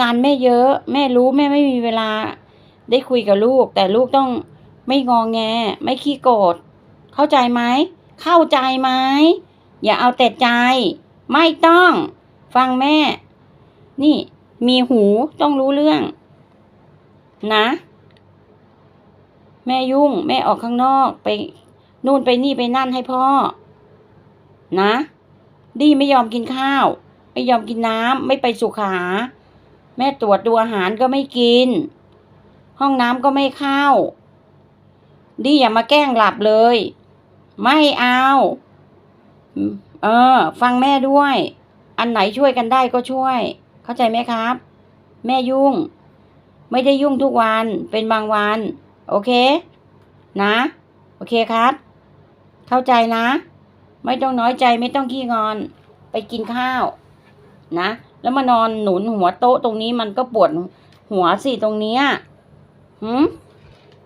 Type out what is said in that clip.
งานแม่เยอะ แม่รู้แม่ไม่มีเวลาได้คุยกับลูก แต่ลูกต้องไม่งองแง ไม่ขี้โกรธเข้าใจไหมเข้าใจไหมอย่าเอาแต่ใจ ไม่ต้อง ฟังแม่ นี่ มีหูต้องรู้เรื่อง นะ แม่ยุ่ง แม่ออกข้างนอกไป นู่นไปนี่ไปนั่นให้พ่อ นะ ดีไม่ยอมกินข้าว ไม่ยอมกินน้ำไม่ไปสุขา แม่ตรวจดูอาหารก็ไม่กิน ห้องน้ำก็ไม่เข้า ดีอย่ามาแกล้งหลับเลย ไม่เอา เออ ฟังแม่ด้วย อันไหนช่วยกันได้ก็ช่วย เข้าใจไหมครับ แม่ยุ่ง ไม่ได้ยุ่งทุกวัน เป็นบางวัน โอเค นะ โอเคครับ เข้าใจนะ ไม่ต้องน้อยใจไม่ต้องขี้งอน ไปกินข้าว นะ แล้วมานอนหนุนหัวโต๊ะตรงนี้มันก็ปวดหัวสิตรงเนี้ยหืม